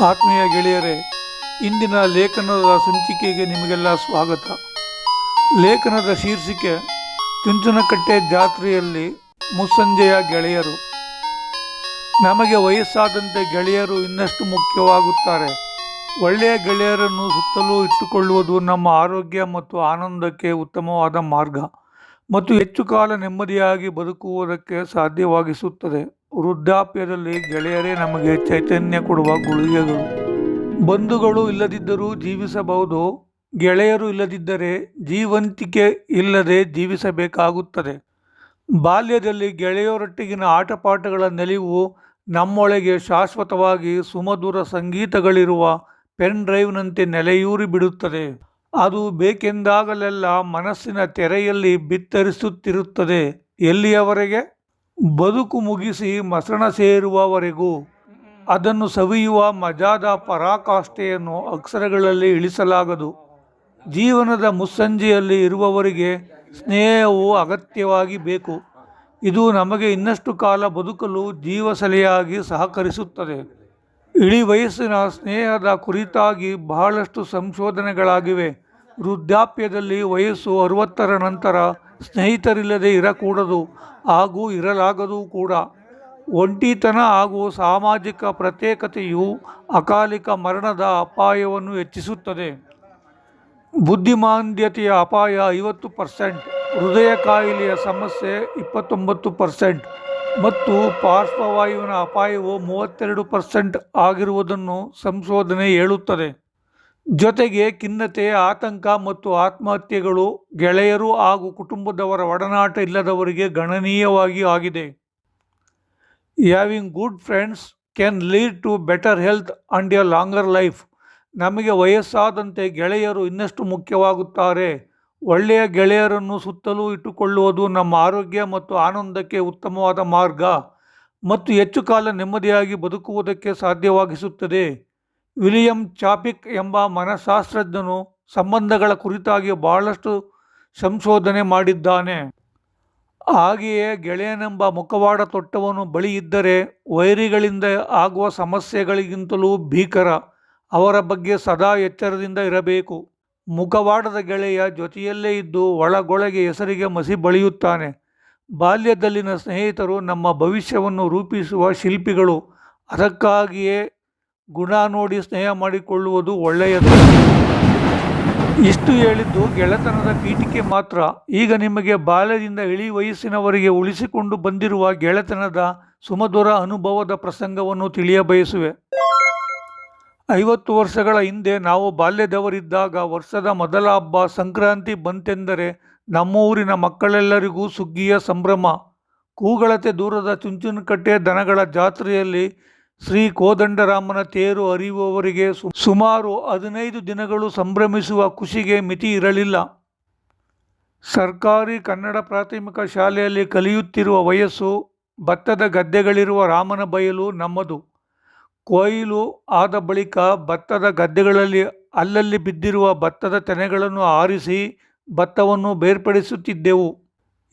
ಆತ್ಮೀಯ ಗೆಳೆಯರೇ, ಇಂದಿನ ಲೇಖನದ ಸಂಚಿಕೆಗೆ ನಿಮಗೆಲ್ಲ ಸ್ವಾಗತ. ಲೇಖನದ ಶೀರ್ಷಿಕೆ, ಚುಂಚನಕಟ್ಟೆ ಜಾತ್ರೆಯಲ್ಲಿ ಮುಸ್ಸಂಜೆಯ ಗೆಳೆಯರು. ನಮಗೆ ವಯಸ್ಸಾದಂತೆ ಗೆಳೆಯರು ಇನ್ನಷ್ಟು ಮುಖ್ಯವಾಗುತ್ತಾರೆ. ಒಳ್ಳೆಯ ಗೆಳೆಯರನ್ನು ಸುತ್ತಲೂ ಇಟ್ಟುಕೊಳ್ಳುವುದು ನಮ್ಮ ಆರೋಗ್ಯ ಮತ್ತು ಆನಂದಕ್ಕೆ ಉತ್ತಮವಾದ ಮಾರ್ಗ ಮತ್ತು ಹೆಚ್ಚು ಕಾಲ ನೆಮ್ಮದಿಯಾಗಿ ಬದುಕುವುದಕ್ಕೆ ಸಾಧ್ಯವಾಗಿಸುತ್ತದೆ. ವೃದ್ಧಾಪ್ಯದಲ್ಲಿ ಗೆಳೆಯರೇ ನಮಗೆ ಚೈತನ್ಯ ಕೊಡುವ ಗುಳಿಗೆಗಳು. ಬಂಧುಗಳು ಇಲ್ಲದಿದ್ದರೂ ಜೀವಿಸಬಹುದು. ಗೆಳೆಯರು ಇಲ್ಲದಿದ್ದರೆ ಜೀವಂತಿಕೆ ಇಲ್ಲದೆ ಜೀವಿಸಬೇಕಾಗುತ್ತದೆ. ಬಾಲ್ಯದಲ್ಲಿ ಗೆಳೆಯರೊಟ್ಟಿಗಿನ ಆಟಪಾಠಗಳ ನೆಲೆವು ನಮ್ಮೊಳಗೆ ಶಾಶ್ವತವಾಗಿ ಸುಮಧುರ ಸಂಗೀತಗಳಿರುವ ಪೆನ್ ಡ್ರೈವ್ನಂತೆ ನೆಲೆಯೂರಿ ಬಿಡುತ್ತದೆ. ಅದು ಬೇಕೆಂದಾಗಲೆಲ್ಲ ಮನಸ್ಸಿನ ತೆರೆಯಲ್ಲಿ ಬಿತ್ತರಿಸುತ್ತಿರುತ್ತದೆ. ಎಲ್ಲಿಯವರೆಗೆ? ಬದುಕು ಮುಗಿಸಿ ಮಸಣ ಸೇರುವವರೆಗೂ ಅದನ್ನು ಸವಿಯುವ ಮಜಾದ ಪರಾಕಾಷ್ಠೆಯನ್ನು ಅಕ್ಷರಗಳಲ್ಲಿ ಇಳಿಸಲಾಗದು. ಜೀವನದ ಮುಸ್ಸಂಜೆಯಲ್ಲಿ ಇರುವವರಿಗೆ ಸ್ನೇಹವು ಅಗತ್ಯವಾಗಿ ಬೇಕು. ಇದು ನಮಗೆ ಇನ್ನಷ್ಟು ಕಾಲ ಬದುಕಲು ಜೀವಸಲೆಯಾಗಿ ಸಹಕರಿಸುತ್ತದೆ. ಇಳಿ ವಯಸ್ಸಿನ ಸ್ನೇಹದ ಕುರಿತಾಗಿ ಬಹಳಷ್ಟು ಸಂಶೋಧನೆಗಳಾಗಿವೆ. ವೃದ್ಧಾಪ್ಯದಲ್ಲಿ ವಯಸ್ಸು ಅರುವತ್ತರ ನಂತರ ಸ್ನೇಹಿತರಿಲ್ಲದೆ ಇರಕೂಡದು. ಹಾಗೂ ಇರಲಾಗದು ಕೂಡ. ಒಂಟಿತನ ಹಾಗೂ ಸಾಮಾಜಿಕ ಪ್ರತ್ಯೇಕತೆಯು ಅಕಾಲಿಕ ಮರಣದ ಅಪಾಯವನ್ನು ಹೆಚ್ಚಿಸುತ್ತದೆ. ಬುದ್ಧಿಮಾಂದ್ಯತೆಯ ಅಪಾಯ ಐವತ್ತು ಪರ್ಸೆಂಟ್, ಹೃದಯ ಕಾಯಿಲೆಯ ಸಮಸ್ಯೆ ಇಪ್ಪತ್ತೊಂಬತ್ತು ಪರ್ಸೆಂಟ್ ಮತ್ತು ಪಾರ್ಶ್ವವಾಯುವಿನ ಅಪಾಯವು ಮೂವತ್ತೆರಡು ಪರ್ಸೆಂಟ್ ಆಗಿರುವುದನ್ನು ಸಂಶೋಧನೆ ಹೇಳುತ್ತದೆ. ಜೊತೆಗೆ ಖಿನ್ನತೆ, ಆತಂಕ ಮತ್ತು ಆತ್ಮಹತ್ಯೆಗಳು ಗೆಳೆಯರು ಹಾಗೂ ಕುಟುಂಬದವರ ಒಡನಾಟ ಇಲ್ಲದವರಿಗೆ ಗಣನೀಯವಾಗಿ ಆಗಿದೆ. Having good friends can lead to better health and a longer life ನಮಗೆ ವಯಸ್ಸಾದಂತೆ ಗೆಳೆಯರು ಇನ್ನಷ್ಟು ಮುಖ್ಯವಾಗುತ್ತಾರೆ. ಒಳ್ಳೆಯ ಗೆಳೆಯರನ್ನು ಸುತ್ತಲೂ ಇಟ್ಟುಕೊಳ್ಳುವುದು ನಮ್ಮ ಆರೋಗ್ಯ ಮತ್ತು ಆನಂದಕ್ಕೆ ಉತ್ತಮವಾದ ಮಾರ್ಗ ಮತ್ತು ಹೆಚ್ಚು ಕಾಲ ನೆಮ್ಮದಿಯಾಗಿ ಬದುಕುವುದಕ್ಕೆ ಸಾಧ್ಯವಾಗಿಸುತ್ತದೆ. ವಿಲಿಯಂ ಚಾಪಿಕ್ ಎಂಬ ಮನಃಶಾಸ್ತ್ರಜ್ಞನು ಸಂಬಂಧಗಳ ಕುರಿತಾಗಿ ಬಹಳಷ್ಟು ಸಂಶೋಧನೆ ಮಾಡಿದ್ದಾನೆ. ಹಾಗೆಯೇ ಗೆಳೆಯನೆಂಬ ಮುಖವಾಡ ತೊಟ್ಟವನು ಬಳಿ ಇದ್ದರೆ ವೈರಿಗಳಿಂದ ಆಗುವ ಸಮಸ್ಯೆಗಳಿಗಿಂತಲೂ ಭೀಕರ, ಅವರ ಬಗ್ಗೆ ಸದಾ ಎಚ್ಚರದಿಂದ ಇರಬೇಕು. ಮುಖವಾಡದ ಗೆಳೆಯ ಜೊತೆಯಲ್ಲೇ ಇದ್ದು ಒಳಗೊಳಗೆ ಹೆಸರಿಗೆ ಮಸಿ ಬಳಿಯುತ್ತಾನೆ. ಬಾಲ್ಯದಲ್ಲಿನ ಸ್ನೇಹಿತರು ನಮ್ಮ ಭವಿಷ್ಯವನ್ನು ರೂಪಿಸುವ ಶಿಲ್ಪಿಗಳು, ಅದಕ್ಕಾಗಿಯೇ ಗುಣ ನೋಡಿ ಸ್ನೇಹ ಮಾಡಿಕೊಳ್ಳುವುದು ಒಳ್ಳೆಯದು. ಇಷ್ಟು ಹೇಳಿದ್ದು ಗೆಳೆತನದ ಪೀಠಿಕೆ ಮಾತ್ರ. ಈಗ ನಿಮಗೆ ಬಾಲ್ಯದಿಂದ ಇಳಿ ವಯಸ್ಸಿನವರಿಗೆ ಉಳಿಸಿಕೊಂಡು ಬಂದಿರುವ ಗೆಳೆತನದ ಸುಮಧುರ ಅನುಭವದ ಪ್ರಸಂಗವನ್ನು ತಿಳಿಯಬಯಸುವೆ. ಐವತ್ತು ವರ್ಷಗಳ ಹಿಂದೆ ನಾವು ಬಾಲ್ಯದವರಿದ್ದಾಗ ವರ್ಷದ ಮೊದಲ ಹಬ್ಬ ಸಂಕ್ರಾಂತಿ ಬಂತೆಂದರೆ ನಮ್ಮ ಊರಿನ ಮಕ್ಕಳೆಲ್ಲರಿಗೂ ಸುಗ್ಗಿಯ ಸಂಭ್ರಮ. ಕೂಗಳತೆ ದೂರದ ಚುಂಚುನಕಟ್ಟೆ ದನಗಳ ಜಾತ್ರೆಯಲ್ಲಿ ಶ್ರೀ ಕೋದಂಡರಾಮನ ತೇರು ಅರಿಯುವವರಿಗೆ ಸುಮಾರು ಹದಿನೈದು ದಿನಗಳು ಸಂಭ್ರಮಿಸುವ ಖುಷಿಗೆ ಮಿತಿ ಇರಲಿಲ್ಲ. ಸರ್ಕಾರಿ ಕನ್ನಡ ಪ್ರಾಥಮಿಕ ಶಾಲೆಯಲ್ಲಿ ಕಲಿಯುತ್ತಿರುವ ವಯಸ್ಸು, ಭತ್ತದ ಗದ್ದೆಗಳಿರುವ ರಾಮನ ಬಯಲು ನಮ್ಮದು. ಕೊಯ್ಲು ಆದ ಬಳಿಕ ಭತ್ತದ ಗದ್ದೆಗಳಲ್ಲಿ ಅಲ್ಲಲ್ಲಿ ಬಿದ್ದಿರುವ ಭತ್ತದ ತೆನೆಗಳನ್ನು ಆರಿಸಿ ಭತ್ತವನ್ನು ಬೇರ್ಪಡಿಸುತ್ತಿದ್ದೆವು.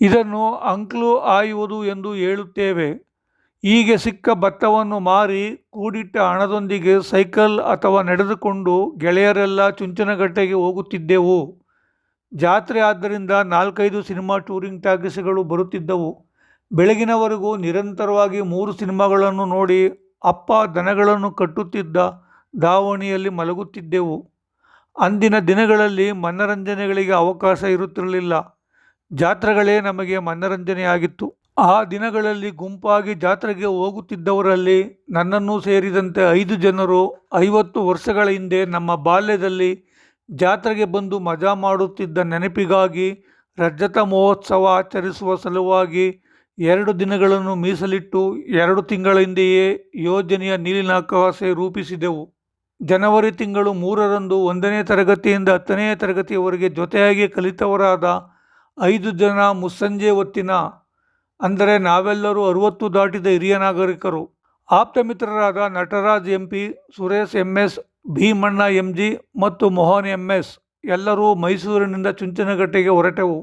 ಇದನ್ನು ಅಂಕ್ಲು ಆಯುವುದು ಎಂದು ಹೇಳುತ್ತೇವೆ. ಹೀಗೆ ಸಿಕ್ಕ ಭತ್ತವನ್ನು ಮಾರಿ ಕೂಡಿಟ್ಟ ಹಣದೊಂದಿಗೆ ಸೈಕಲ್ ಅಥವಾ ನಡೆದುಕೊಂಡು ಗೆಳೆಯರೆಲ್ಲ ಚುಂಚನಗಟ್ಟೆಗೆ ಹೋಗುತ್ತಿದ್ದೆವು. ಜಾತ್ರೆ ಆದ್ದರಿಂದ ನಾಲ್ಕೈದು ಸಿನಿಮಾ ಟೂರಿಂಗ್ ಟಾಕೀಸ್ಗಳು ಬರುತ್ತಿದ್ದವು. ಬೆಳಗಿನವರೆಗೂ ನಿರಂತರವಾಗಿ ಮೂರು ಸಿನಿಮಾಗಳನ್ನು ನೋಡಿ ಅಪ್ಪ ದನಗಳನ್ನು ಕಟ್ಟುತ್ತಿದ್ದ ದಾವಣಿಯಲ್ಲಿ ಮಲಗುತ್ತಿದ್ದೆವು. ಅಂದಿನ ದಿನಗಳಲ್ಲಿ ಮನರಂಜನೆಗಳಿಗೆ ಅವಕಾಶ ಇರುತ್ತಿರಲಿಲ್ಲ. ಜಾತ್ರೆಗಳೇ ನಮಗೆ ಮನರಂಜನೆಯಾಗಿತ್ತು. ಆ ದಿನಗಳಲ್ಲಿ ಗುಂಪಾಗಿ ಜಾತ್ರೆಗೆ ಹೋಗುತ್ತಿದ್ದವರಲ್ಲಿ ನನ್ನನ್ನು ಸೇರಿದಂತೆ ಐದು ಜನರು ಐವತ್ತು ವರ್ಷಗಳ ಹಿಂದೆ ನಮ್ಮ ಬಾಲ್ಯದಲ್ಲಿ ಜಾತ್ರೆಗೆ ಬಂದು ಮಜಾ ಮಾಡುತ್ತಿದ್ದ ನೆನಪಿಗಾಗಿ ರಜತ ಮಹೋತ್ಸವ ಆಚರಿಸುವ ಸಲುವಾಗಿ ಎರಡು ದಿನಗಳನ್ನು ಮೀಸಲಿಟ್ಟು ಎರಡು ತಿಂಗಳ ಹಿಂದೆಯೇ ಯೋಜನೆಯ ನೀಲಿನಕಾಸೆ ರೂಪಿಸಿದೆವು. ಜನವರಿ ತಿಂಗಳು ಮೂರರಂದು ಒಂದನೇ ತರಗತಿಯಿಂದ ಹತ್ತನೇ ತರಗತಿಯವರೆಗೆ ಜೊತೆಯಾಗಿ ಕಲಿತವರಾದ ಐದು ಜನ ಮುಸ್ಸಂಜೆ ಹೊತ್ತಿನ ಅಂದರೆ ನಾವೆಲ್ಲರೂ ಅರುವತ್ತು ದಾಟಿದ ಹಿರಿಯ ನಾಗರಿಕರು. ಆಪ್ತ ಮಿತ್ರರಾದ Nataraj M P Suresh M S Bhimanna M G ಮತ್ತು ಮೋಹನ್ ಎಂ ಎಸ್ ಎಲ್ಲರೂ ಮೈಸೂರಿನಿಂದ ಚುಂಚನಗಟ್ಟೆಗೆ ಹೊರಟೆವು.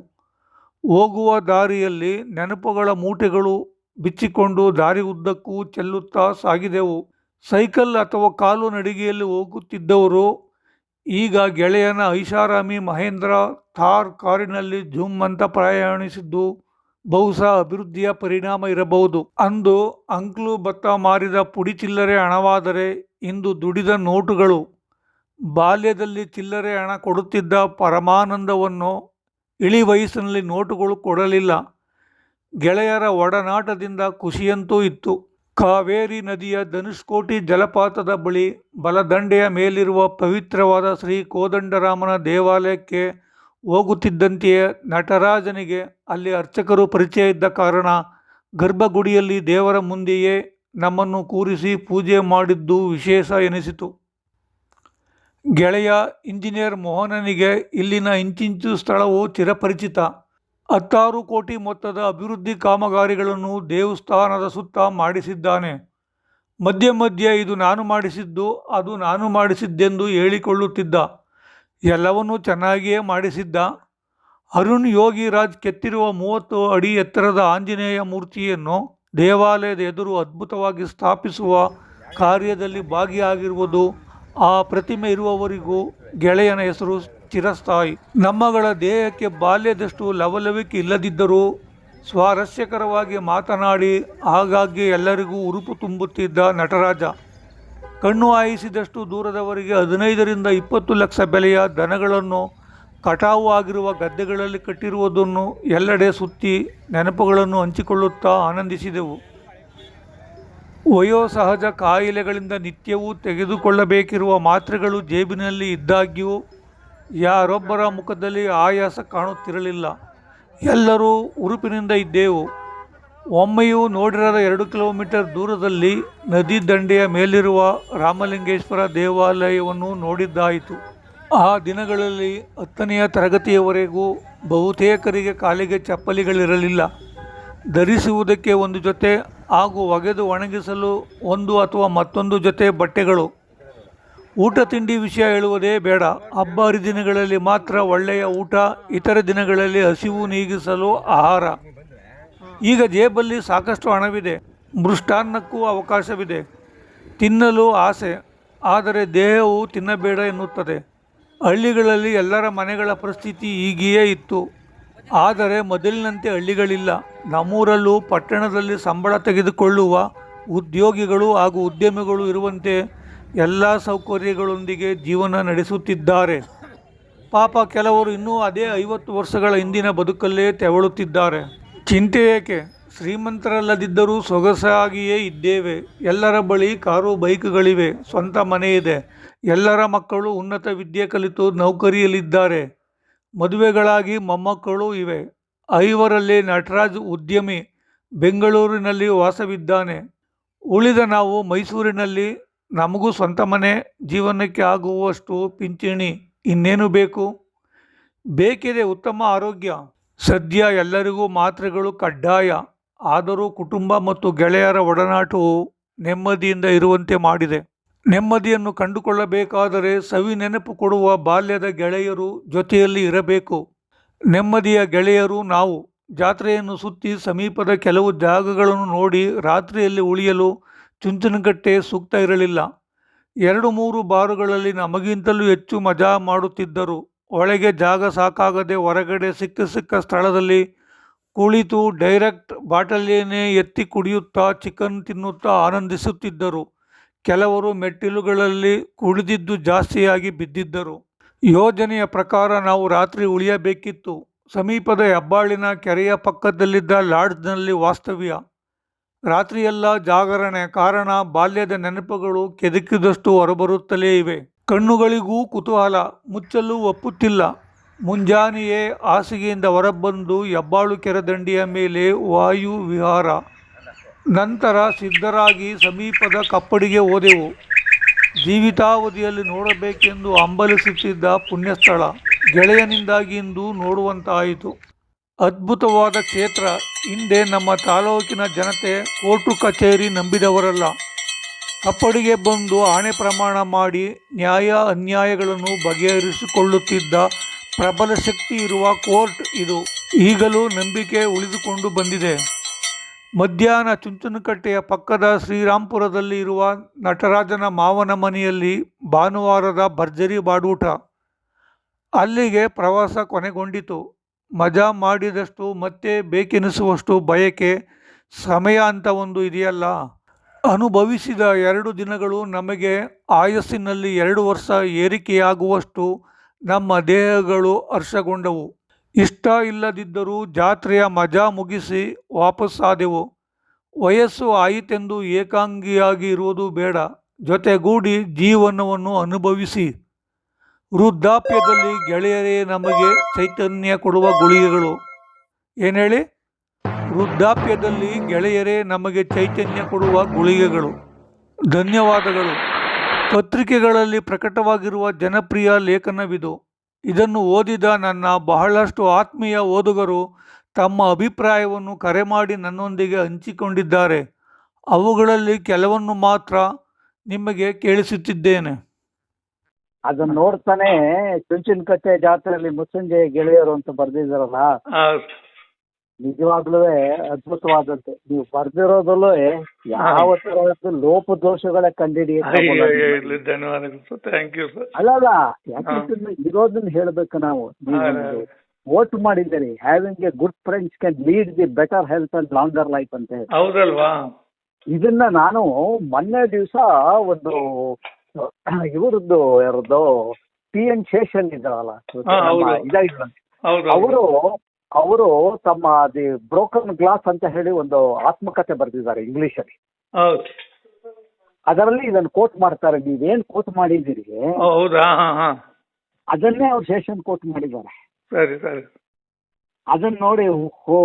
ಹೋಗುವ ದಾರಿಯಲ್ಲಿ ನೆನಪುಗಳ ಮೂಟೆಗಳು ಬಿಚ್ಚಿಕೊಂಡು ದಾರಿ ಉದ್ದಕ್ಕೂ ಚೆಲ್ಲುತ್ತಾ ಸಾಗಿದೆವು. ಸೈಕಲ್ ಅಥವಾ ಕಾಲು ನಡಿಗೆಯಲ್ಲಿ ಹೋಗುತ್ತಿದ್ದವರು, ಈಗ ಗೆಳೆಯನ ಐಷಾರಾಮಿ ಮಹೇಂದ್ರ ಥಾರ್ ಕಾರಿನಲ್ಲಿ ಝುಮ್ ಅಂತ ಪ್ರಯಾಣಿಸಿದ್ದು ಬಹುಶಃ ಅಭಿವೃದ್ಧಿಯ ಪರಿಣಾಮ ಇರಬಹುದು. ಅಂದು ಅಂಕ್ಲು ಭತ್ತ ಮಾರಿದ ಪುಡಿ ಚಿಲ್ಲರೆ ಹಣವಾದರೆ ಇಂದು ದುಡಿದ ನೋಟುಗಳು. ಬಾಲ್ಯದಲ್ಲಿ ಚಿಲ್ಲರೆ ಹಣ ಕೊಡುತ್ತಿದ್ದ ಪರಮಾನಂದವನ್ನು ಇಳಿ ವಯಸ್ಸಿನಲ್ಲಿ ನೋಟುಗಳು ಕೊಡಲಿಲ್ಲ. ಗೆಳೆಯರ ಒಡನಾಟದಿಂದ ಖುಷಿಯಂತೂ ಇತ್ತು. ಕಾವೇರಿ ನದಿಯ ಧನುಷ್ಕೋಟಿ ಜಲಪಾತದ ಬಳಿ ಬಲದಂಡೆಯ ಮೇಲಿರುವ ಪವಿತ್ರವಾದ ಶ್ರೀ ಕೋದಂಡರಾಮನ ದೇವಾಲಯಕ್ಕೆ ಹೋಗುತ್ತಿದ್ದಂತೆಯೇ ನಟರಾಜನಿಗೆ ಅಲ್ಲಿ ಅರ್ಚಕರು ಪರಿಚಯ ಇದ್ದ ಕಾರಣ ಗರ್ಭಗುಡಿಯಲ್ಲಿ ದೇವರ ಮುಂದೆಯೇ ನಮ್ಮನ್ನು ಕೂರಿಸಿ ಪೂಜೆ ಮಾಡಿದ್ದು ವಿಶೇಷ ಎನಿಸಿತು. ಗೆಳೆಯ ಇಂಜಿನಿಯರ್ ಮೋಹನನಿಗೆ ಇಲ್ಲಿನ ಇಂಚಿಂಚು ಸ್ಥಳವು ಚಿರಪರಿಚಿತ. ಹತ್ತಾರು ಕೋಟಿ ಮೊತ್ತದ ಅಭಿವೃದ್ಧಿ ಕಾಮಗಾರಿಗಳನ್ನು ದೇವಸ್ಥಾನದ ಸುತ್ತ ಮಾಡಿಸಿದ್ದಾನೆ. ಮಧ್ಯೆ ಮಧ್ಯೆ ಇದು ನಾನು ಮಾಡಿಸಿದ್ದು, ಅದು ನಾನು ಮಾಡಿಸಿದ್ದೆಂದು ಹೇಳಿಕೊಳ್ಳುತ್ತಿದ್ದ. ಎಲ್ಲವನ್ನೂ ಚೆನ್ನಾಗಿಯೇ ಮಾಡಿಸಿದ್ದ. ಅರುಣ್ ಯೋಗಿರಾಜ್ ಕೆತ್ತಿರುವ ಮೂವತ್ತು ಅಡಿ ಎತ್ತರದ ಆಂಜನೇಯ ಮೂರ್ತಿಯನ್ನು ದೇವಾಲಯದ ಎದುರು ಅದ್ಭುತವಾಗಿ ಸ್ಥಾಪಿಸುವ ಕಾರ್ಯದಲ್ಲಿ ಭಾಗಿಯಾಗಿರುವುದು, ಆ ಪ್ರತಿಮೆ ಇರುವವರಿಗೂ ಗೆಳೆಯನ ಹೆಸರು ಚಿರಸ್ಥಾಯಿ. ನಮ್ಮಗಳ ದೇಹಕ್ಕೆ ಬಾಲ್ಯದಷ್ಟು ಲವಲವಿಕೆ ಇಲ್ಲದಿದ್ದರೂ ಸ್ವಾರಸ್ಯಕರವಾಗಿ ಮಾತನಾಡಿ, ಆಗಾಗ್ಗೆ ಎಲ್ಲರಿಗೂ ಉರುಪು ತುಂಬುತ್ತಿದ್ದ ನಟರಾಜ. ಕಣ್ಣು ಹಾಯಿಸಿದಷ್ಟು ದೂರದವರೆಗೆ ಹದಿನೈದರಿಂದ ಇಪ್ಪತ್ತು ಲಕ್ಷ ಬೆಲೆಯ ದನಗಳನ್ನು ಕಟಾವು ಆಗಿರುವ ಗದ್ದೆಗಳಲ್ಲಿ ಕಟ್ಟಿರುವುದನ್ನು ಎಲ್ಲೆಡೆ ಸುತ್ತಿ ನೆನಪುಗಳನ್ನು ಹಂಚಿಕೊಳ್ಳುತ್ತಾ ಆನಂದಿಸಿದೆವು. ವಯೋಸಹಜ ಕಾಯಿಲೆಗಳಿಂದ ನಿತ್ಯವೂ ತೆಗೆದುಕೊಳ್ಳಬೇಕಿರುವ ಮಾತ್ರೆಗಳು ಜೇಬಿನಲ್ಲಿ ಇದ್ದಾಗ್ಯೂ ಯಾರೊಬ್ಬರ ಮುಖದಲ್ಲಿ ಆಯಾಸ ಕಾಣುತ್ತಿರಲಿಲ್ಲ. ಎಲ್ಲರೂ ಉರುಪಿನಿಂದ ಇದ್ದೆವು. ಒಮ್ಮೆಯೂ ನೋಡಿರದ ಎರಡು ಕಿಲೋಮೀಟರ್ ದೂರದಲ್ಲಿ ನದಿ ದಂಡೆಯ ಮೇಲಿರುವ ರಾಮಲಿಂಗೇಶ್ವರ ದೇವಾಲಯವನ್ನು ನೋಡಿದ್ದಾಯಿತು. ಆ ದಿನಗಳಲ್ಲಿ ಹತ್ತನೆಯ ತರಗತಿಯವರೆಗೂ ಬಹುತೇಕರಿಗೆ ಕಾಲಿಗೆ ಚಪ್ಪಲಿಗಳಿರಲಿಲ್ಲ. ಧರಿಸುವುದಕ್ಕೆ ಒಂದು ಜೊತೆ ಹಾಗೂ ಒಗೆದು ಒಣಗಿಸಲು ಒಂದು ಅಥವಾ ಮತ್ತೊಂದು ಜೊತೆ ಬಟ್ಟೆಗಳು. ಊಟ ತಿಂಡಿ ವಿಷಯ ಹೇಳುವುದೇ ಬೇಡ. ಹಬ್ಬ ಹರಿದಿನಗಳಲ್ಲಿ ಮಾತ್ರ ಒಳ್ಳೆಯ ಊಟ, ಇತರ ದಿನಗಳಲ್ಲಿ ಹಸಿವು ನೀಗಿಸಲು ಆಹಾರ. ಈಗ ಜೇಬಲ್ಲಿ ಸಾಕಷ್ಟು ಹಣವಿದೆ. ಮೃಷ್ಟಾನ್ನಕ್ಕೂ ಅವಕಾಶವಿದೆ. ತಿನ್ನಲು ಆಸೆ, ಆದರೆ ದೇಹವು ತಿನ್ನಬೇಡ ಎನ್ನುತ್ತದೆ. ಹಳ್ಳಿಗಳಲ್ಲಿ ಎಲ್ಲರ ಮನೆಗಳ ಪರಿಸ್ಥಿತಿ ಹೀಗೆಯೇ ಇತ್ತು. ಆದರೆ ಮೊದಲಿನಂತೆ ಹಳ್ಳಿಗಳಿಲ್ಲ. ನಮ್ಮೂರಲ್ಲೂ ಪಟ್ಟಣದಲ್ಲಿ ಸಂಬಳ ತೆಗೆದುಕೊಳ್ಳುವ ಉದ್ಯೋಗಿಗಳು ಹಾಗೂ ಉದ್ಯಮಿಗಳು ಇರುವಂತೆ ಎಲ್ಲ ಸೌಕರ್ಯಗಳೊಂದಿಗೆ ಜೀವನ ನಡೆಸುತ್ತಿದ್ದಾರೆ. ಪಾಪ ಕೆಲವರು ಇನ್ನೂ ಅದೇ ಐವತ್ತು ವರ್ಷಗಳ ಹಿಂದಿನ ಬದುಕಲ್ಲೇ ತೆವಳುತ್ತಿದ್ದಾರೆ. ಚಿಂತೆ ಏಕೆ? ಶ್ರೀಮಂತರಲ್ಲದಿದ್ದರೂ ಸೊಗಸಾಗಿಯೇ ಇದ್ದೇವೆ. ಎಲ್ಲರ ಬಳಿ ಕಾರು ಬೈಕ್ಗಳಿವೆ. ಸ್ವಂತ ಮನೆ ಇದೆ. ಎಲ್ಲರ ಮಕ್ಕಳು ಉನ್ನತ ವಿದ್ಯೆ ಕಲಿತು ನೌಕರಿಯಲ್ಲಿದ್ದಾರೆ. ಮದುವೆಗಳಾಗಿ ಮೊಮ್ಮಕ್ಕಳು ಇವೆ. ಐವರಲ್ಲಿ ನಟರಾಜ್ ಉದ್ಯಮಿ, ಬೆಂಗಳೂರಿನಲ್ಲಿ ವಾಸವಿದ್ದಾನೆ. ಉಳಿದ ನಾವು ಮೈಸೂರಿನಲ್ಲಿ, ನಮಗೂ ಸ್ವಂತ ಮನೆ, ಜೀವನಕ್ಕೆ ಆಗುವಷ್ಟು ಪಿಂಚಣಿ ಇನ್ನೇನು ಬೇಕು? ಬೇಕಿದೆ ಉತ್ತಮ ಆರೋಗ್ಯ. ಸದ್ಯ ಎಲ್ಲರಿಗೂ ಮಾತ್ರೆಗಳು ಕಡ್ಡಾಯ, ಆದರೂ ಕುಟುಂಬ ಮತ್ತು ಗೆಳೆಯರ ಒಡನಾಟವು ನೆಮ್ಮದಿಯಿಂದ ಇರುವಂತೆ ಮಾಡಿದೆ. ನೆಮ್ಮದಿಯನ್ನು ಕಂಡುಕೊಳ್ಳಬೇಕಾದರೆ ಸವಿ ನೆನಪು ಕೊಡುವ ಬಾಲ್ಯದ ಗೆಳೆಯರು ಜೊತೆಯಲ್ಲಿ ಇರಬೇಕು. ನೆಮ್ಮದಿಯ ಗೆಳೆಯರು ನಾವು. ಜಾತ್ರೆಯನ್ನು ಸುತ್ತಿ ಸಮೀಪದ ಕೆಲವು ಜಾಗಗಳನ್ನು ನೋಡಿ ರಾತ್ರಿಯಲ್ಲಿ ಉಳಿಯಲು ಚುಂಚನಕಟ್ಟೆ ಸೂಕ್ತ ಇರಲಿಲ್ಲ. ಎರಡು ಮೂರು ಬಾರುಗಳಲ್ಲಿ ನಮಗಿಂತಲೂ ಹೆಚ್ಚು ಮಜಾ ಮಾಡುತ್ತಿದ್ದರು. ಒಳಗೆ ಜಾಗ ಸಾಕಾಗದೆ ಹೊರಗಡೆ ಸಿಕ್ಕ ಸಿಕ್ಕ ಸ್ಥಳದಲ್ಲಿ ಕುಳಿತು ಡೈರೆಕ್ಟ್ ಬಾಟಲಿಯನ್ನೇ ಎತ್ತಿ ಕುಡಿಯುತ್ತಾ ಚಿಕನ್ ತಿನ್ನುತ್ತಾ ಆನಂದಿಸುತ್ತಿದ್ದರು. ಕೆಲವರು ಮೆಟ್ಟಿಲುಗಳಲ್ಲಿ ಕುಳಿದಿದ್ದು ಜಾಸ್ತಿಯಾಗಿ ಬಿದ್ದಿದ್ದರು. ಯೋಜನೆಯ ಪ್ರಕಾರ ನಾವು ರಾತ್ರಿ ಉಳಿಯಬೇಕಿತ್ತು. ಸಮೀಪದ ಹೆಬ್ಬಾಳಿನ ಕೆರೆಯ ಪಕ್ಕದಲ್ಲಿದ್ದ ಲಾಡ್ಜ್ನಲ್ಲಿ ವಾಸ್ತವ್ಯ. ರಾತ್ರಿಯೆಲ್ಲ ಜಾಗರಣೆ ಕಾರಣ ಬಾಲ್ಯದ ನೆನಪುಗಳು ಕೆದಕಿದಷ್ಟು ಹೊರಬರುತ್ತಲೇ ಇವೆ. ಕಣ್ಣುಗಳಿಗೂ ಕುತೂಹಲ, ಮುಚ್ಚಲು ಒಪ್ಪುತ್ತಿಲ್ಲ. ಮುಂಜಾನೆಯೇ ಹಾಸಿಗೆಯಿಂದ ಹೊರಬಂದು ಹೆಬ್ಬಾಳು ಕೆರೆದಂಡೆಯ ಮೇಲೆ ವಾಯು ವಿಹಾರ. ನಂತರ ಸಿದ್ಧರಾಗಿ ಸಮೀಪದ ಕಪ್ಪಡಿಗೆ ಹೋದೆವು. ಜೀವಿತಾವಧಿಯಲ್ಲಿ ನೋಡಬೇಕೆಂದು ಹಂಬಲಿಸುತ್ತಿದ್ದ ಪುಣ್ಯಸ್ಥಳ ಗೆಳೆಯನಿಂದಾಗಿ ಇಂದು ನೋಡುವಂತಾಯಿತು. ಅದ್ಭುತವಾದ ಕ್ಷೇತ್ರ. ಹಿಂದೆ ನಮ್ಮ ತಾಲೂಕಿನ ಜನತೆ ಕೋರ್ಟು ಕಚೇರಿ ನಂಬಿದವರಲ್ಲ. ಕಪ್ಪಡಿಗೆ ಬಂದು ಆಣೆ ಪ್ರಮಾಣ ಮಾಡಿ ನ್ಯಾಯ ಅನ್ಯಾಯಗಳನ್ನು ಬಗೆಹರಿಸಿಕೊಳ್ಳುತ್ತಿದ್ದ ಪ್ರಬಲ ಶಕ್ತಿ ಇರುವ ಕೋರ್ಟ್ ಇದು. ಈಗಲೂ ನಂಬಿಕೆ ಉಳಿದುಕೊಂಡು ಬಂದಿದೆ. ಮಧ್ಯಾಹ್ನ ಚುಂಚನಕಟ್ಟೆಯ ಪಕ್ಕದ ಶ್ರೀರಾಂಪುರದಲ್ಲಿ ಇರುವ ನಟರಾಜನ ಮಾವನ ಮನೆಯಲ್ಲಿ ಭಾನುವಾರದ ಭರ್ಜರಿ ಬಾಡೂಟ. ಅಲ್ಲಿಗೆ ಪ್ರವಾಸ ಕೊನೆಗೊಂಡಿತು. ಮಜಾ ಮಾಡಿದಷ್ಟು ಮತ್ತೆ ಬೇಕೆನಿಸುವಷ್ಟು ಬಯಕೆ ಸಮಯ ಅಂತ ಒಂದು ಇದೆಯಲ್ಲ. ಅನುಭವಿಸಿದ ಎರಡು ದಿನಗಳು ನಮಗೆ ಆಯಸ್ಸಿನಲ್ಲಿ ಎರಡು ವರ್ಷ ಏರಿಕೆಯಾಗುವಷ್ಟು ನಮ್ಮ ದೇಹಗಳು ಹರ್ಷಗೊಂಡವು. ಇಷ್ಟ ಇಲ್ಲದಿದ್ದರೂ ಜಾತ್ರೆಯ ಮಜಾ ಮುಗಿಸಿ ವಾಪಸ್ಸಾದೆವು ವಯಸ್ಸು ಆಯಿತೆಂದು ಏಕಾಂಗಿಯಾಗಿ ಇರುವುದು ಬೇಡ. ಜೊತೆಗೂಡಿ ಜೀವನವನ್ನು ಅನುಭವಿಸಿ. ವೃದ್ಧಾಪ್ಯದಲ್ಲಿ ಗೆಳೆಯರೇ ನಮಗೆ ಚೈತನ್ಯ ಕೊಡುವ ಗುಳಿಗೆಗಳು. ಏನು ಹೇಳಿ? ವೃದ್ಧಾಪ್ಯದಲ್ಲಿ ಗೆಳೆಯರೇ ನಮಗೆ ಚೈತನ್ಯ ಕೊಡುವ ಗುಳಿಗೆಗಳು ಧನ್ಯವಾದಗಳು. ಪತ್ರಿಕೆಗಳಲ್ಲಿ ಪ್ರಕಟವಾಗಿರುವ ಜನಪ್ರಿಯ ಲೇಖನವಿದು. ಇದನ್ನು ಓದಿದ ನನ್ನ ಬಹಳಷ್ಟು ಆತ್ಮೀಯ ಓದುಗರು ತಮ್ಮ ಅಭಿಪ್ರಾಯವನ್ನು ಕರೆ ಮಾಡಿ ನನ್ನೊಂದಿಗೆ ಹಂಚಿಕೊಂಡಿದ್ದಾರೆ. ಅವುಗಳಲ್ಲಿ ಕೆಲವನ್ನು ಮಾತ್ರ ನಿಮಗೆ ಕೇಳಿಸುತ್ತಿದ್ದೇನೆ. ಅದನ್ನ ನೋಡ್ತಾನೆ ಚುಂಚನಕಟ್ಟೆ ಜಾತ್ರೆಯಲ್ಲಿ ಮುಸ್ಸಂಜೆ ಗೆಳೆಯರು ಅಂತ ಬರ್ದಿದಾರಲ್ಲ ನಿಜವಾಗ್ಲೂ ಅದ್ಭುತವಾದದ್ದು ನೀವು ಬರ್ದಿರೋದಲ್ಲೂ ಯಾವ ತರಹದ್ದು ಲೋಪ ದೋಷಗಳ ಧನ್ಯವಾದಗಳು ಥ್ಯಾಂಕ್ ಯು ಸರ್ ಅಲ್ಲ ಅಲ್ಲ ಇರೋದನ್ನ ಹೇಳ್ಬೇಕು ನಾವು. ವೋಟ್ ಮಾಡಿದ್ದೀರಿ. Having a good friends can lead the better health and longer life ಅಂತ ಹೇಳಿ ಹೌದಲ್ವಾ? ಇದನ್ನ ನಾನು ಮೊನ್ನೆ ದಿವಸ ಒಂದು ಇವರದ್ದು ಯಾರದ್ದು ಪಿ ಎನ್ ಶೇಷನ್ ಇದ್ದಾರಲ್ಲ. ಅವರು ಅವರು ತಮ್ಮ ದಿ ಬ್ರೋಕನ್ ಗ್ಲಾಸ್ ಅಂತ ಹೇಳಿ ಒಂದು ಆತ್ಮಕಥೆ ಬರೆದಿದ್ದಾರೆ ಇಂಗ್ಲಿಷ್ ಅಲ್ಲಿ ಹೌದು. ಅದರಲ್ಲಿ ಇದನ್ನು ಕೋಟ್ ಮಾಡ್ತಾರೆ ನೀವೇನ್ ಕೋಟ್ ಮಾಡಿದ್ದೀರಿ? ಹೌದಾ? ಅದನ್ನೇ ಅವ್ರು ಶೇಷನ್ ಕೋಟ್ ಮಾಡಿದ್ದಾರೆ. ಸರಿ ಸರಿ. ಅದನ್ನ ನೋಡಿ ಹೋ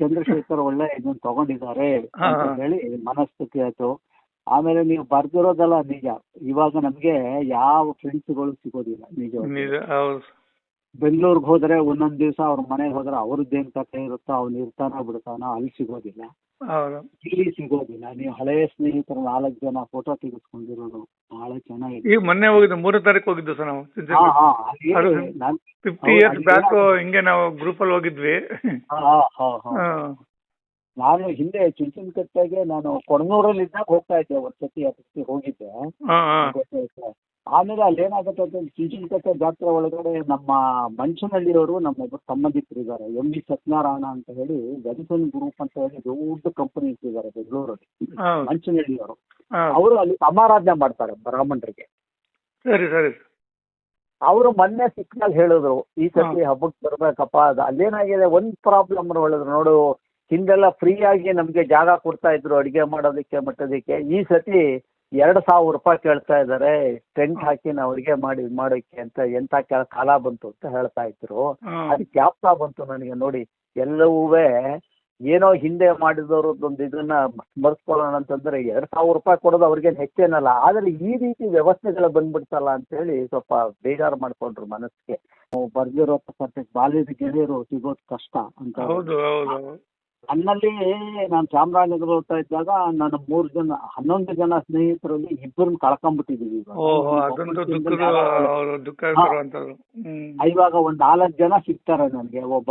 ಚಂದ್ರಶೇಖರ್ ಒಳ್ಳೆ ಇದನ್ನ ತಗೊಂಡಿದ್ದಾರೆ ಅಂತ ಹೇಳಿ ಮನಸ್ಥಿತಿ ಆಯ್ತು. ಆಮೇಲೆ ನೀವು ಬರ್ದಿರೋದಲ್ಲ ನಿಜ. ಇವಾಗ ನಮ್ಗೆ ಯಾವ ಫ್ರೆಂಡ್ಸ್ಗಳು ಸಿಗೋದಿಲ್ಲ ನಿಜ ಬೆಂಗಳೂರಿಗೆ ಹೋದ್ರೆ ಒಂದೊಂದ್ ದಿವಸ ಅವ್ರ ಮನೆಗೆ ಹೋದ್ರೆ ಅವ್ರದ್ದೇನ್ ಕಥೆ ಇರುತ್ತೋ ಅವ್ನು ಇರ್ತಾನ ಬಿಡ್ತಾನೋ ಅಲ್ಲಿ ಸಿಗೋದಿಲ್ಲ. ಹೌದು. ಇಲ್ಲಿ ಸಿಗೋದಿಲ್ಲ. ನೀವು ಹಳೆಯ ಸ್ನೇಹಿತರು ನಾಲ್ಕು ಜನ ಫೋಟೋ ತೆಗೆಸ್ಕೊಂಡಿರೋದು ಬಹಳ ಚೆನ್ನಾಗಿದೆ ಈಗ ಮೊನ್ನೆ ಹೋಗಿದ್ದು ಮೂರನೇ ತಾರೀಕು ಹೋಗಿದ್ದು ಸರ್ ನಾವು ಹಾ ಹಾ ಅಲ್ಲಿ ಅದು- ನಾನ್- ಫಿಫ್ಟಿ ಇಯರ್ಸ್ ಅಲ್ಲಿ ಬ್ಯಾಕ್ ಹಿಂಗೆ ನಾವು ಗ್ರೂಪಲ್ಲಿ ಹೋಗಿದ್ವಿ. ಹ ಹ ಹಾ ಹಾ. ಹಾಂ. ನಾನು ಹಿಂದೆ ಚುಂಚನಕಟ್ಟೆಗೆ ನಾನು ಕೊಣನೂರಲ್ಲಿ ಇದ್ದಾಗ ಹೋಗ್ತಾ ಇದ್ದೆ ಒಂದ್ಸತಿ ಅದಕ್ಕೆ ಹೋಗಿದ್ದೆ. ಗೊತ್ತಾಯ್ತು. ಆಮೇಲೆ ಅಲ್ಲಿ ಏನಾಗುತ್ತೆ ಅಂತ ಚುಂಚನಕಟ್ಟೆ ಜಾತ್ರೆ ಒಳಗಡೆ ನಮ್ಮ ಮಂಚನಹಳ್ಳಿಯವರು ನಮ್ಮ ಒಬ್ಬರು ಸಂಬಂಧಿಕರು ಇದ್ದಾರೆ ಎಂ ಬಿ ಸತ್ಯನಾರಾಯಣ ಅಂತ ಹೇಳಿ ವೆನ್ಸನ್ ಗ್ರೂಪ್ ಅಂತ ಹೇಳಿ ದೊಡ್ಡ ಕಂಪನಿ ಇಟ್ಟಿದ್ದಾರೆ ಬೆಂಗಳೂರಲ್ಲಿ. ಮಂಚನಹಳ್ಳಿಯವರು ಅವರು ಅಲ್ಲಿ ಸಮಾರಾಧನೆ ಮಾಡ್ತಾರೆ ಬ್ರಾಹ್ಮಣರಿಗೆ. ಸರಿ ಸರಿ. ಅವರು ಮೊನ್ನೆ ಸಿಕ್ನಲ್ಲಿ ಹೇಳಿದ್ರು ಈ ಸತಿ ಹಬ್ಬಕ್ಕೆ ಬರ್ಬೇಕಪ್ಪ ಅದು ಅಲ್ಲೇನಾಗಿದೆ ಒಂದ್ ಪ್ರಾಬ್ಲಮ್ ಹೇಳಿದ್ರು ನೋಡು ಹಿಂದೆಲ್ಲ ಫ್ರೀಯಾಗಿ ನಮಗೆ ನಮ್ಗೆ ಜಾಗ ಕೊಡ್ತಾ ಇದ್ರು ಅಡುಗೆ ಮಾಡೋದಕ್ಕೆ ಮಟ್ಟದಕ್ಕೆ. ಈ ಸತಿ ಎರಡು ಸಾವಿರ ರೂಪಾಯಿ ಕೇಳ್ತಾ ಇದ್ದಾರೆ ಟೆಂಟ್ ಹಾಕಿ ನಾವು ಅಡುಗೆ ಮಾಡಿ ಮಾಡೋಕೆ ಮಾಡೋಕ್ಕೆ ಅಂತ ಎಂತ ಕೆಲ ಕಾಲ ಬಂತು ಅಂತ ಹೇಳ್ತಾ ಇದ್ರು. ಅದು ಅದಕ್ಕೆ ಜ್ಞಾಪಕ ಬಂತು ನನಗೆ ನೋಡಿ ಎಲ್ಲವೂ ಏನೋ ಹಿಂದೆ ಮಾಡಿದವ್ರದ್ದೊಂದು ಇದನ್ನ ಸ್ಮರಿಸ್ಕೊಳ್ಳೋಣ ಅಂತಂದ್ರೆ ಎರಡ್ ಸಾವಿರ ರೂಪಾಯಿ ಕೊಡೋದು ಅವ್ರಿಗೆ ಹೆಚ್ಚೇನಲ್ಲ ಆದ್ರೆ ಈ ರೀತಿ ವ್ಯವಸ್ಥೆಗಳು ಬಂದ್ಬಿಡ್ತಲ್ಲ ಅಂತ ಹೇಳಿ ಸ್ವಲ್ಪ ಬೇಜಾರು ಮಾಡ್ಕೊಂಡ್ರು ಮನಸ್ಸಿಗೆ. ನಾವು ಬರ್ದಿರೋ ಬಾಲ್ಯದ ಗೆಳೆಯರು ಸಿಗೋದು ಕಷ್ಟ ಅಂತ. ನನ್ನಲ್ಲಿ ನಾನು ಚಾಮರಾಜನಗರ ಹೋಗ್ತಾ ಇದ್ದಾಗ ನನ್ನ ಮೂರು ಜನ ಹನ್ನೊಂದು ಜನ ಸ್ನೇಹಿತರಲ್ಲಿ ಇಬ್ಬರನ್ನ ಕಳ್ಕೊಂಡ್ಬಿಟ್ಟಿದೀವಿ ಇವಾಗ. ಇವಾಗ ಒಂದ್ ನಾಲ್ಕು ಜನ ಸಿಗ್ತಾರೆ ನನಗೆ. ಒಬ್ಬ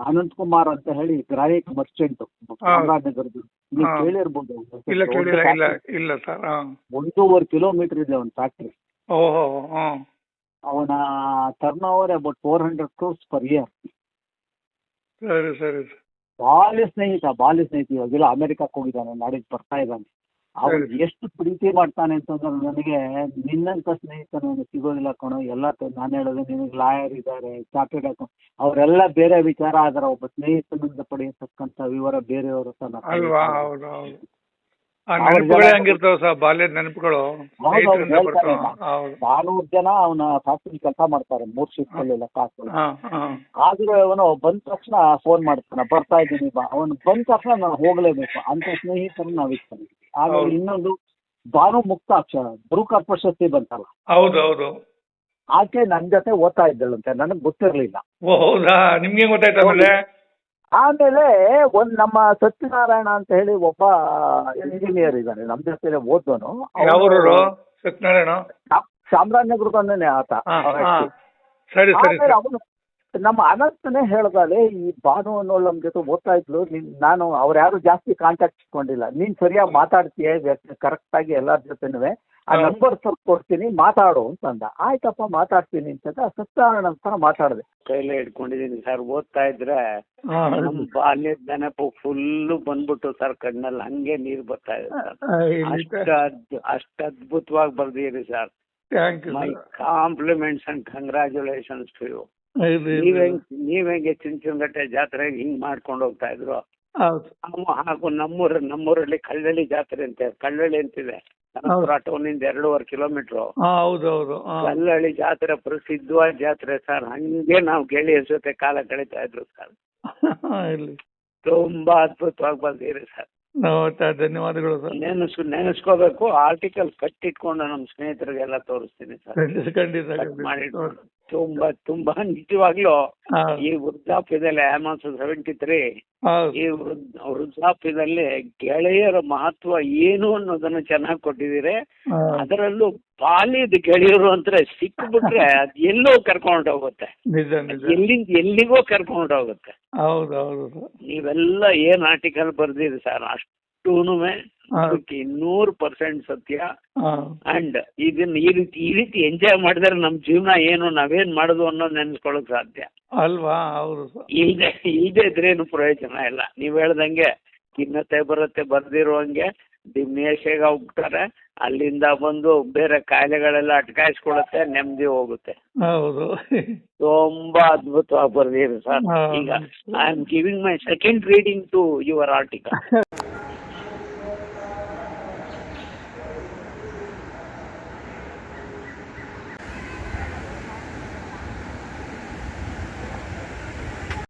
ಅನಂತ್ ಕುಮಾರ್ ಅಂತ ಹೇಳಿ ಗ್ರಾಹಕ ಮರ್ಚೆಂಟ್ ಚಾಮರಾಜನಗರದ್ದು. ನೀವು. ಕೇಳಿರ್ಬೋದು ಒಂದೂವರೆ ಕಿಲೋಮೀಟರ್ ಇದೆ ಒಂದು ಫ್ಯಾಕ್ಟ್ರಿ ಅವನ turnover about four hundred crores per year ಸರಿ ಸರಿ. ಬಾಲ್ಯ ಸ್ನೇಹಿತ ಬಾಲ್ಯ ಸ್ನೇಹಿತ ಇವಾಗೆಲ್ಲ ಅಮೆರಿಕಕ್ಕೆ ಹೋಗಿದ್ದಾನೆ ನಾಡಿದ್ದು ಬರ್ತಾ ಇದ್ದಾನೆ. ಅವ್ರು. ಎಷ್ಟು ಪ್ರೀತಿ ಮಾಡ್ತಾನೆ ಅಂತಂದ್ರೆ ನನಗೆ ನಿನ್ನಂತ ಸ್ನೇಹಿತ ನನಗೆ ಸಿಗೋದಿಲ್ಲ ಕಣೋ. ಎಲ್ಲ ನಾನು ಹೇಳೋದು ನಿನಗೆ ಲಾಯರ್ ಇದ್ದಾರೆ ಚಾರ್ಟೆಡ್ ಅಕೌಂಟ್ ಅವರೆಲ್ಲ ಬೇರೆ ವಿಚಾರ ಆದ್ರೆ ಒಬ್ಬ ಸ್ನೇಹಿತನಿಂದ ಪಡೆಯತಕ್ಕಂಥ ವಿವರ ಬೇರೆಯವರು ಹತ್ರ ಆ ಅವ್ರ ನೆನಪುಗಳೇ ಜನ- ಹಂಗಿರ್ತಾವ ಸರ್ ಬಾಲ್ಯದ ನೆನಪುಗಳು. ಹೌದು, ಸ್ನೇಹಿತರಿಂದ ಬರ್ತಾವ. ಹೌದು. ನಾನೂರು ಜನ ಅವನ ಫ್ಯಾಕ್ಟ್ರಿ ಕೆಲಸ ಮಾಡ್ತಾರೆ ಮೂರ್ ಶಿಫ್ಟ್ ಅಲ್ಲಿ. ಕಾಸು ಹಾಂ ಹಾಂ. ಆದ್ರೂ ಅವನು ಬಂದ ತಕ್ಷಣ ಫೋನ್ ಮಾಡ್ತಾನೆ ಬರ್ತಾ ಇದ್ದೀನಿ ಬಾ. ಅವನು ಬಂದ ತಕ್ಷಣ ನಾನು ಹೋಗ್ಲೇಬೇಕು ಅಂತ ಸ್ನೇಹಿತರನ್ನ ನಾವು ಇರ್ತಾನೆ ಆಗ ಹೌದು. ಇನ್ನೊಂದು ಭಾನು ಮುಕ್ತ ಅಕ್ಷರ ಬ್ರೂಕರ್ ಪ್ರಶಸ್ತಿ ಬಂತಲ್ಲ. ಹೌದು ಹೌದು. ಆಕೆ ನನ್ನ ಜೊತೆ ಓದ್ತಾ ಇದ್ದಳಂತೆ ನನಗೆ ಗೊತ್ತಿರಲಿಲ್ಲ. ಓ ಹೌದಾ? ನಿಮ್ಗೆ ಗೊತ್ತಾಯ್ತು ಆಮೇಲೆ? ಆಮೇಲೆ ಒಂದ್ ನಮ್ಮ ಸತ್ಯನಾರಾಯಣ ಅಂತ ಹೇಳಿ ಒಬ್ಬ ಇಂಜಿನಿಯರ್ ಇದ್ದಾನೆ ನಮ್ಮ ಜೊತೆ ಓದೋನು ಯಾವೂರವರು ಸತ್ಯನಾರಾಯಣ? ಚಾಮರಾಜನಗರದನ್ನೇ ಆತ. ಸರಿ ಸರಿ ಆಮೇಲೆ ಅವನು ನಮ್ಮ ಅನಂತನೇ ಹೇಳ್ದಾಲೆ ಈ ಭಾನು ಅನ್ನೋಳು ನಮ್ಮ ಜೊತೆ ಓದ್ತಾ ಇದ್ಲು ನಿನ್ ನಾನು ಅವ್ರ ಯಾರು ಜಾಸ್ತಿ ಕಾಂಟ್ಯಾಕ್ಟ್ ಇಟ್ಕೊಂಡಿಲ್ಲ. ನೀನ್ ಸರಿಯಾಗಿ ಮಾತಾಡ್ತೀಯ ಕರೆಕ್ಟ್ ಆಗಿ ಎಲ್ಲರ ಜೊತೆನೂ ಆ. ನಂಬರ್ ಸ್ವಲ್ಪ ಕೊಡ್ತೀನಿ ಮಾತಾಡು ಅಂತಂದ ಆಯ್ತಪ್ಪ ಮಾತಾಡ್ತೀನಿ ಅಂತ ಸತ್ಯನಾರಾಯಣ ಅಂತ ಮಾತಾಡಿದೆ. ಕೈಲೇ ಇಟ್ಕೊಂಡಿದ್ದೀನಿ ಸರ್ ಓದ್ತಾ ಇದ್ರೆ ನಮ್ ಬಾಲ್ಯದ ನೆನಪು ಫುಲ್ಲು ಬಂದ್ಬಿಟ್ಟು ಸರ್ ಕಣ್ಣಲ್ಲಿ ಹಂಗೆ ನೀರು ಬರ್ತಾ ಇದೆ ಅಷ್ಟ ಅಷ್ಟ ಅದ್ಭುತವಾಗಿ ಬರ್ದಿರಿ sir. My compliments and congratulations to you ನೀವ್. ಹೆಂಗ್ ನೀವ್ ಹೆಂಗೆ ಚುಂಚುಂಗಟ್ಟೆ ಜಾತ್ರೆಗೆ ಹಿಂಗ್ ಮಾಡ್ಕೊಂಡು ಹೋಗ್ತಾ ಇದ್ರು ಹೌದು. ಹಾಗೂ ನಮ್ಮೂರ ನಮ್ಮೂರಲ್ಲಿ ಕಳ್ಳಳ್ಳಿ ಜಾತ್ರೆ ಅಂತೆ. ಕಳ್ಳಳ್ಳಿ ಅಂತಿದೆ. ಕನಕಪುರ ಟೌನಿಂದ ಎರಡೂವರೆ ಕಿಲೋಮೀಟ್ರು ಹೌದು ಹೌದು. ಕಲ್ಲಳ್ಳಿ ಜಾತ್ರೆ ಪ್ರಸಿದ್ಧವಾದ ಜಾತ್ರೆ ಸರ್. ಹಂಗೆ ನಾವು ಗೆಳೆಯರ ಜೊತೆ ಕಾಲ ಕಳೀತಾ ಇದ್ರು ಸರ್. ತುಂಬಾ ಅದ್ಭುತವಾಗಿ ಬಂದಿರಿ ಸರ್. ಧನ್ಯವಾದಗಳು ಸರ್. ನೆನೆಸ್ ನೆನೆಸ್ಕೋಬೇಕು. ಆರ್ಟಿಕಲ್ ಕಟ್ಟಿಟ್ಕೊಂಡು ನಮ್ಮ ಸ್ನೇಹಿತರಿಗೆಲ್ಲ ತೋರಿಸ್ತೀನಿ ಸರ್. ಖಂಡಿತ ಮಾಡಿ ತುಂಬಾ ತುಂಬಾ ನಿಜವಾಗ್ಲೂ ಈ ವೃದ್ಧಾಪ್ಯದಲ್ಲಿ ಆಮಾಸ ಸೆವೆಂಟಿ ತ್ರೀ ಈ ವೃದ್ಧ ವೃದ್ಧಾಪ್ಯದಲ್ಲಿ ಗೆಳೆಯರ ಮಹತ್ವ ಏನು ಅನ್ನೋದನ್ನ ಚೆನ್ನಾಗಿ ಕೊಟ್ಟಿದ್ದೀರಿ. ಅದರಲ್ಲೂ ಬಾಲ್ಯದ ಗೆಳೆಯರು ಅಂದ್ರೆ ಸಿಕ್ಬಿಟ್ರೆ ಅದ್ ಎಲ್ಲೋ ಕರ್ಕೊಂಡು ಹೋಗುತ್ತೆ. ಎಲ್ಲಿಂದ ಎಲ್ಲಿಗೋ ಕರ್ಕೊಂಡು ಹೋಗುತ್ತೆ. ನೀವೆಲ್ಲ ಏನ್ ಆರ್ಟಿಕಲ್ ಬರ್ದಿರಿ ಸರ್ ಅಷ್ಟೂನುವೆ. ಅದಕ್ಕೆ ನೂರು ಪರ್ಸೆಂಟ್ ಸತ್ಯ. ಅಂಡ್ ಇದನ್ನ ಈ ರೀತಿ ಈ ರೀತಿ ಎಂಜಾಯ್ ಮಾಡಿದ್ರೆ ನಮ್ ಜೀವನ ಏನು ನಾವೇನ್ ಮಾಡುದು ಅನ್ನೋದು ನೆನ್ಸ್ಕೊಳಕ್ ಸಾಧ್ಯ. ಅಲ್ವಾ? ಅವರು ಇಲ್ದೆ ಇಲ್ದೇ ಇದ್ರೇನು ಪ್ರಯೋಜನ ಇಲ್ಲ. ನೀವ್ ಹೇಳ್ದಂಗೆ ಖಿನ್ನತೆ ಬರುತ್ತೆ ಬರ್ದಿರುವಂಗೆ ದಿಮ್ಮೇಶೆಗ ಹೋಗ್ತಾರೆ ಅಲ್ಲಿಂದ ಬಂದು ಬೇರೆ ಕಾಯಿಲೆಗಳೆಲ್ಲ ಅಟ್ಕಾಯಿಸ್ಕೊಳುತ್ತೆ ನೆಮ್ಮದಿ ಹೋಗುತ್ತೆ. ಹೌದು. ತುಂಬಾ ಅದ್ಭುತವಾಗಿ ಬರ್ದಿರಿ ಸರ್. ಈಗ I am giving my second reading to your article